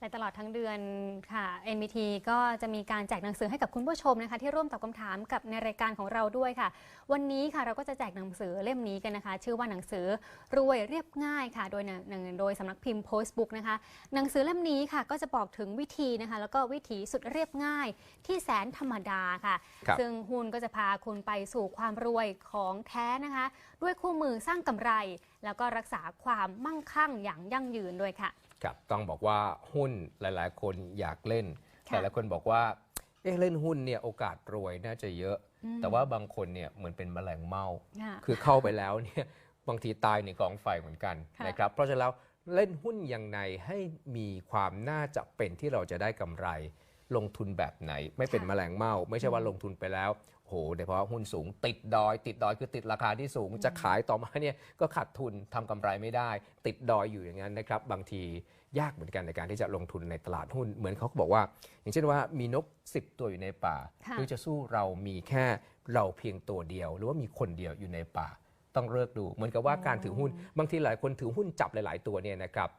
และตลอดทั้งเดือนค่ะ NBT ก็จะมีการแจกหนังสือให้กับคุณผู้ชมนะคะ ที่ร่วมตอบคำถามกับในรายการของเราด้วยค่ะ วันนี้ค่ะเราก็จะแจกหนังสือเล่มนี้กันนะคะ ชื่อว่าหนังสือรวยเรียบง่ายค่ะ โดยหนังโดยสำนักพิมพ์ Postbook นะคะ หนังสือเล่มนี้ค่ะ ก็จะบอกถึงวิธีนะคะ แล้วก็วิถีสุดเรียบง่ายที่แสนธรรมดาค่ะครับซึ่งหุ้นก็จะพาคุณไปสู่ความรวยของแท้นะคะ ด้วยคู่มือสร้างกำไร แล้วก็รักษาความมั่งคั่งอย่างยั่งยืนด้วยค่ะ ครับต้องบอกว่าหุ้นหลาย ๆ คนอยากเล่นค่ะแต่หลายคนบอกว่าเอ๊ะเล่นหุ้นเนี่ยโอกาสรวยน่าจะเยอะอืมแต่ว่าบางคนเนี่ยเหมือนเป็นแมลงเม่าค่ะคือเข้าไปแล้วเนี่ยบางทีตายในกองไฟเหมือนกันค่ะนะครับเพราะฉะนั้นแล้วเล่นหุ้นยังไงให้มีความน่าจะเป็นที่เราจะได้กำไร ลงทุนแบบไหน ไม่เป็นแมลงเม่า ไม่ใช่ว่าลงทุนไปแล้วโอ้โหโดยเฉพาะหุ้นสูงติดดอย ติดดอยคือติดราคาที่สูง จะขายต่อมาเนี่ยก็ขาดทุนทำกำไรไม่ได้ ติดดอยอยู่อย่างนั้นนะครับ บางทียากเหมือนกันในการที่จะลงทุนในตลาดหุ้น เหมือนเขาก็บอกว่า อย่างเช่นว่ามีนก 10 ตัวอยู่ในป่าค่ะหรือจะสู้เรามีแค่เราเพียงตัวเดียว หรือว่ามีคนเดียวอยู่ในป่า ต้องเลิกดู เหมือนกับว่าการถือหุ้น บางทีหลายคนถือหุ้นจับหลาย ๆ ตัวเนี่ยนะครับ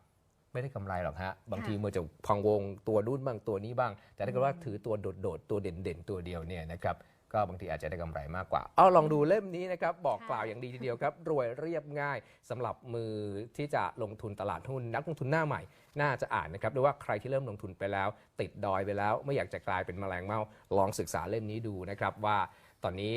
ไม่ได้กำไรหรอกฮะ บางทีมันจะพังวงตัวรุ่นบ้างตัวนี้บ้าง แต่ถ้าเกิดว่าถือตัวโดดๆตัวเด่นๆตัวเดียวเนี่ยนะครับก็บางทีอาจจะได้กำไรมากกว่า เอาลองดูเล่มนี้นะครับ บอกค่ะกล่าวอย่างดีทีเดียวครับ รวยเรียบง่ายสำหรับมือที่จะลงทุนตลาดหุ้น นักลงทุนหน้าใหม่ น่าจะอ่านนะครับด้วยว่าใครที่เริ่มลงทุนไปแล้ว ติดดอยไปแล้ว ไม่อยากจะกลายเป็นแมลงเม่าลองศึกษาเล่มนี้ดูนะครับว่าตอนนี้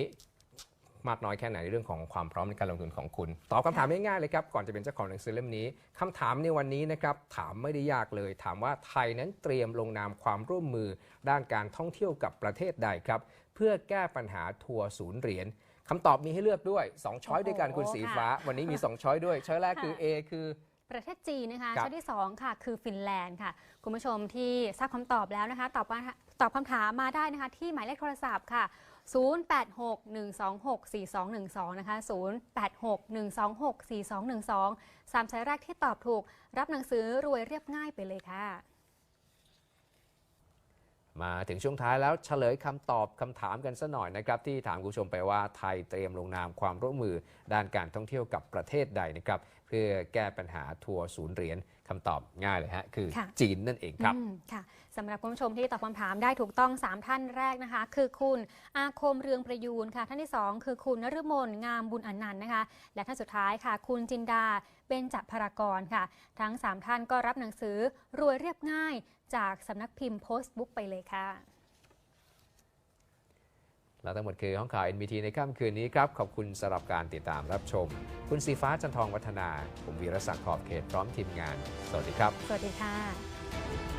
มากน้อยแค่ไหนในเรื่องของความพร้อมในการลงทุนของคุณ ตอบคำถามง่ายๆเลยครับ ก่อนจะเป็นเจ้าของหนังสือเล่มนี้คำถามในวันนี้นะครับถามไม่ได้ยากเลย ถามว่าไทยนั้นเตรียมลงนามความร่วมมือ ด้านการท่องเที่ยวกับประเทศใดครับ เพื่อแก้ปัญหาทัวร์ศูนย์เหรียญคำตอบมีให้เลือกด้วย 2 ช้อยด้วยกันคุณสีฟ้า วันนี้มี 2 ช้อยด้วย ช้อยแรกคือ A คือ ประเทศจีนนะคะครับช้อยที่ 2 ค่ะ คือฟินแลนด์ค่ะ คุณผู้ชมที่ทราบคำตอบแล้วนะคะ ตอบมาตอบคำถามมาได้นะคะ ที่หมายเลขโทรศัพท์ค่ะ 0861264212 นะคะ 0861264212 สามสายแรกที่ตอบถูก รับหนังสือรวยเรียบง่ายไปเลยค่ะ มาถึงช่วงท้ายแล้วเฉลยคำตอบคำถามกันสัหน่อยนะครับ ที่ถามคุณผู้ชมไปว่าไทยเตรียมลงนามความร่วมมือด้านการท่องเที่ยวกับประเทศใดนะครับ เพื่อแก้ปัญหาทัวร์ศูนย์เหรียญ คำตอบง่ายเลยฮะคือค่ะจีนนั่นเองครับอืมค่ะสำหรับคุณผู้ชมที่ตอบคำถามได้ถูกต้อง 3 ท่านแรกนะคะ คือคุณอาคมเรืองประยูนค่ะ ท่านที่ 2 คือคุณนฤมลงามบุญอนันต์นะคะ และท่านสุดท้ายค่ะ คุณจินดาเบญจพารากรค่ะ ทั้ง 3 ท่านก็รับหนังสือรวยเรียบง่ายจากสำนักพิมพ์โพสต์บุ๊กไปเลยค่ะ และทั้งหมดคือห้องข่าว NBT ในค่ำคืนนี้ครับ ขอบคุณสำหรับการติดตามรับชม คุณสีฟ้าจันทองวัฒนา ผมวีรศักดิ์ขอบเขตพร้อมทีมงาน สวัสดีครับ สวัสดีค่ะ